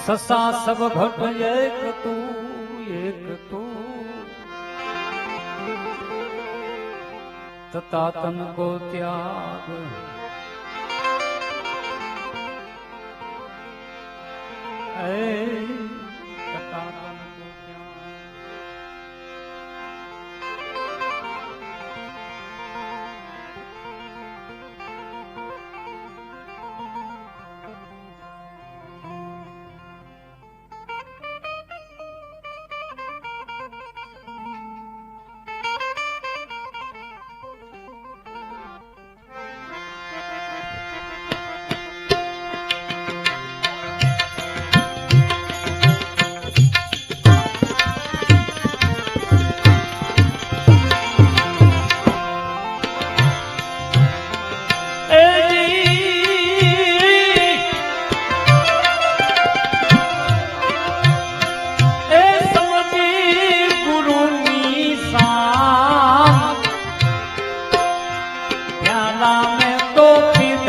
સસા સબ ભટ એક તું એક તું તતા તન કો ત્યાગ એ